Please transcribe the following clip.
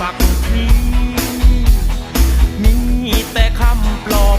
สักที มีแต่คำปลอบ